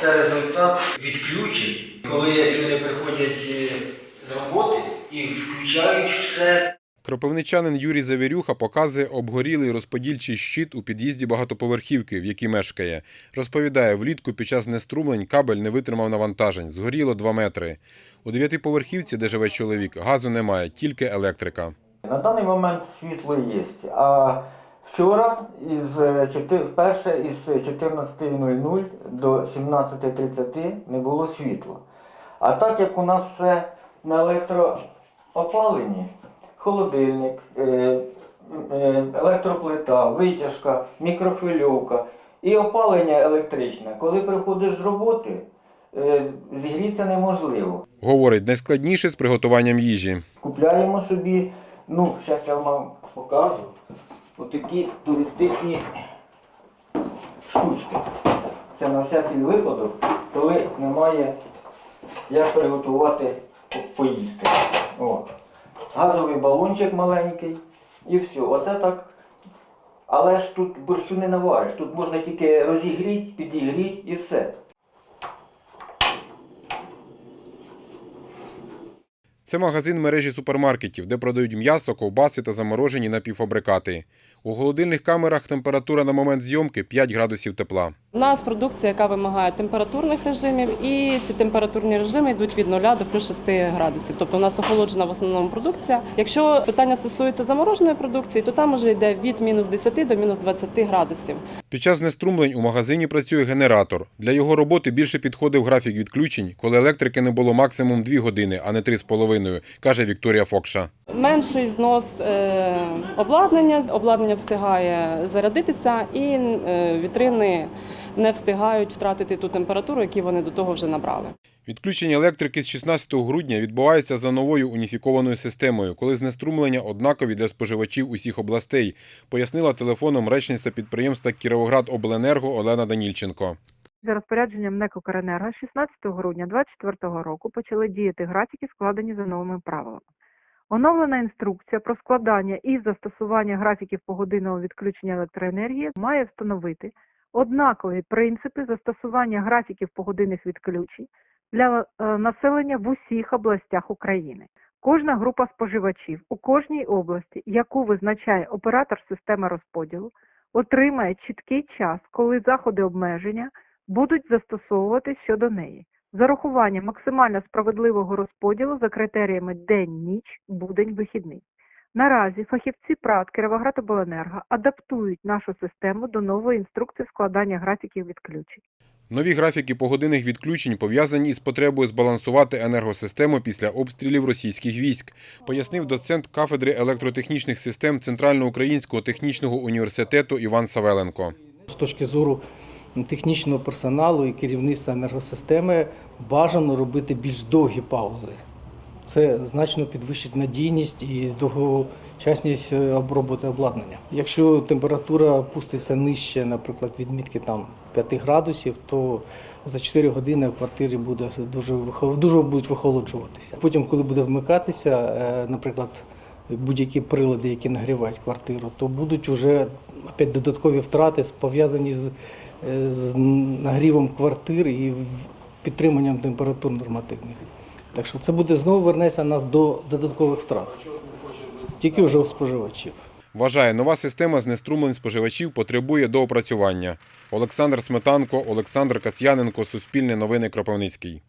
це результат відключень, коли люди приходять е, з роботи і включають все. Кропивничанин Юрій Завірюха показує обгорілий розподільчий щит у під'їзді багатоповерхівки, в якій мешкає. Розповідає, влітку під час неструмлень кабель не витримав навантажень, згоріло 2 метри. У дев'ятиповерхівці, де живе чоловік, газу немає, тільки електрика. На даний момент світло є. А вчора із е, вперше із 14.00 до 17.30 не було світла. А так як у нас все на електроопаленні, холодильник, е, е, електроплита, витяжка, мікрохвильовка і опалення електричне, коли приходиш з роботи, зігрітися неможливо. Говорить, найскладніше з приготуванням їжі. Купляємо собі, ну, зараз я вам покажу, отакі туристичні штучки. Це на всякий випадок, коли немає як приготувати поїсти. О. Газовий балончик маленький і все. Оце так. Але ж тут борщу не навариш. Тут можна тільки розігріти, підігріти і все. Це магазин мережі супермаркетів, де продають м'ясо, ковбаси та заморожені напівфабрикати. У холодильних камерах температура на момент зйомки 5 градусів тепла. У нас продукція, яка вимагає температурних режимів, і ці температурні режими йдуть від 0 до плюс 6 градусів. Тобто у нас охолоджена в основному продукція. Якщо питання стосується замороженої продукції, то там вже йде від мінус 10 до мінус 20 градусів. Під час знеструмлень у магазині працює генератор. Для його роботи більше підходив графік відключень, коли електрики не було максимум 2 години, а не 3,5, каже Вікторія Фокша. Менший знос е, обладнання, обладнання встигає зарядитися, і е, вітрини не встигають втратити ту температуру, яку вони до того вже набрали. Відключення електрики з 16 грудня відбувається за новою уніфікованою системою, коли знеструмлення однакові для споживачів усіх областей, пояснила телефоном речниця підприємства Кіровоградобленерго Олена Данільченко. За розпорядженням НЕК «Укренерго» 16 грудня 2024 року почали діяти графіки, складені за новими правилами. Оновлена інструкція про складання і застосування графіків погодинного відключення електроенергії має встановити однакові принципи застосування графіків погодинних відключень для е, населення в усіх областях України. Кожна група споживачів у кожній області, яку визначає оператор системи розподілу, отримає чіткий час, коли заходи обмеження будуть застосовувати щодо неї. З урахуванням максимально справедливого розподілу за критеріями день-ніч, будень, вихідний. Наразі фахівці ПРАТ Кіровоградобленерго адаптують нашу систему до нової інструкції складання графіків відключень. Нові графіки погодинних відключень пов'язані із потребою збалансувати енергосистему після обстрілів російських військ, пояснив доцент кафедри електротехнічних систем Центральноукраїнського технічного університету Іван Савеленко. З точки зору технічного персоналу і керівництва енергосистеми бажано робити більш довгі паузи. Це значно підвищить надійність і довгочасність е, оброботи обладнання. Якщо температура опуститься нижче, наприклад, відмітки там 5 градусів, то за 4 години в квартирі буде дуже дуже будуть вихолоджуватися. Потім, коли буде вмикатися, е, наприклад, будь-які прилади, які нагрівають квартиру, то будуть вже опять додаткові втрати пов'язані з, з нагрівом квартир і підтриманням температур нормативних. Так що це буде знову вернеться нас до додаткових втрат, тільки вже у споживачів. Вважає, нова система знеструмлень споживачів потребує доопрацювання. Олександр Сметанко, Олександр Касьяненко, Суспільне новини Кропивницький.